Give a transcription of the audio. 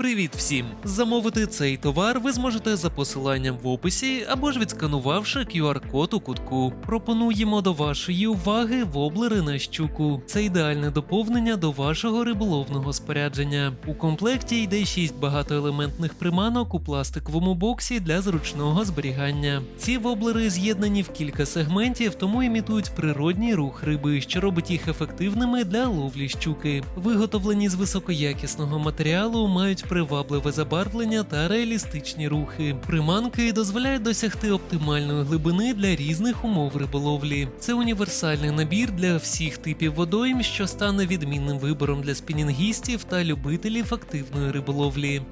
Привіт всім! Замовити цей товар ви зможете за посиланням в описі або ж відсканувавши QR-код у кутку. Пропонуємо до вашої уваги воблери на щуку. Це ідеальне доповнення до вашого риболовного спорядження. У комплекті йде 6 багатоелементних приманок у пластиковому боксі для зручного зберігання. Ці воблери з'єднані в кілька сегментів, тому імітують природній рух риби, що робить їх ефективними для ловлі щуки. Виготовлені з високоякісного матеріалу, мають привабливе забарвлення та реалістичні рухи. Приманки дозволяють досягти оптимальної глибини для різних умов риболовлі. Це універсальний набір для всіх типів водойм, що стане відмінним вибором для спінінгістів та любителів активної риболовлі.